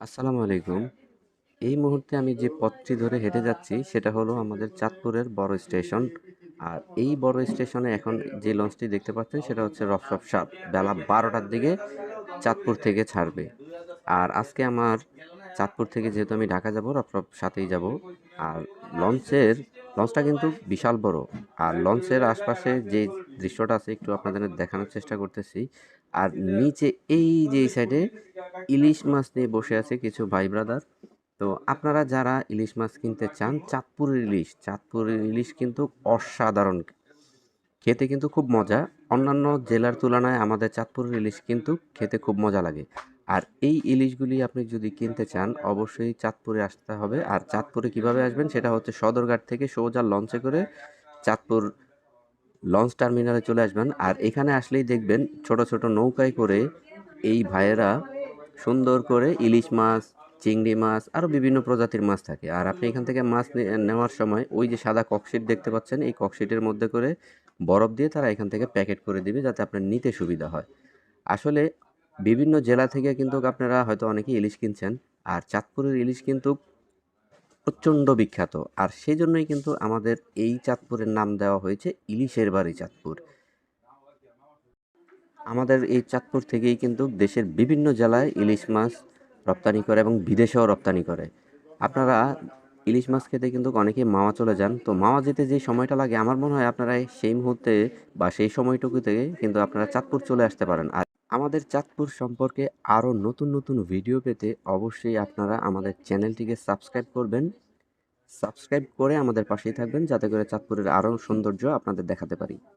আসসালামু আলাইকুম। এই মুহূর্তে আমি যে পথটি ধরে হেঁটে যাচ্ছি, সেটা হলো আমাদের চাঁদপুরের বড় স্টেশন। আর এই বড় স্টেশনে এখন যে লঞ্চটি দেখতে পাচ্ছেন, সেটা হচ্ছে রফরফ সাত বেলা বারোটার দিকে চাঁদপুর থেকে ছাড়বে। আর আজকে আমার চাঁদপুর থেকে যেহেতু আমি ঢাকা যাব রফরফ সাতেই যাব। আর লঞ্চের লঞ্চটা কিন্তু বিশাল বড়। আর লঞ্চের আশপাশে যে দৃশ্যটা আছে, একটু আপনাদের দেখানোর চেষ্টা করতেছি। আর নিচে এই যে সাইডে ইলিশ মাছ নিয়ে বসে আছে কিছু ভাই ব্রাদার। তো আপনারা যারা ইলিশ মাছ কিনতে চান, চাঁদপুরের ইলিশ চাঁদপুরের ইলিশ কিন্তু অসাধারণ। খেতে কিন্তু খুব মজা। অন্যান্য জেলার তুলনায় আমাদের চাঁদপুরের ইলিশ কিন্তু খেতে খুব মজা লাগে। আর এই ইলিশগুলি আপনি যদি কিনতে চান, অবশ্যই চাঁদপুরে আসতে হবে। আর চাঁদপুরে কীভাবে আসবেন সেটা হচ্ছে সদরঘাট থেকে সোজা লঞ্চে করে চাঁদপুর লঞ্চ টার্মিনালে চলে আসবেন। আর এখানে আসলেই দেখবেন ছোট ছোট নৌকায় করে এই ভাইয়েরা সুন্দর করে ইলিশ মাছ, চিংড়ি মাছ, আরও বিভিন্ন প্রজাতির মাছ থাকে। আর আপনি এখান থেকে মাছ নেওয়ার সময় ওই যে সাদা ককশিট দেখতে পাচ্ছেন, এই ককশিটের মধ্যে করে বরফ দিয়ে তারা এখান থেকে প্যাকেট করে দিবে যাতে আপনার নিতে সুবিধা হয়। আসলে বিভিন্ন জেলা থেকে কিন্তু আপনারা হয়তো অনেকেই ইলিশ কিনছেন। আর চাঁদপুরের ইলিশ কিন্তু প্রচণ্ড বিখ্যাত। আর সেই জন্যই কিন্তু আমাদের এই চাঁদপুরের নাম দেওয়া হয়েছে ইলিশের বাড়ি চাঁদপুর। আমাদের এই চাঁদপুর থেকেই কিন্তু দেশের বিভিন্ন জেলায় ইলিশ মাছ রপ্তানি করে এবং বিদেশেও রপ্তানি করে। আপনারা ইলিশ মাছ খেতে কিন্তু অনেকেই মাওয়া চলে যান। তো মাওয়া যেতে যে সময়টা লাগে, আমার মনে হয় আপনারা সেই মুহূর্তে বা সেই সময়টুকু থেকে কিন্তু আপনারা চাঁদপুর চলে আসতে পারেন। আর আমাদের চাঁদপুর সম্পর্কে আরও নতুন নতুন ভিডিও পেতে অবশ্যই আপনারা আমাদের চ্যানেলটিকে সাবস্ক্রাইব করবেন। সাবস্ক্রাইব করে আমাদের পাশেই থাকবেন, যাতে করে চাঁদপুরের আরও সৌন্দর্য আপনাদের দেখাতে পারি।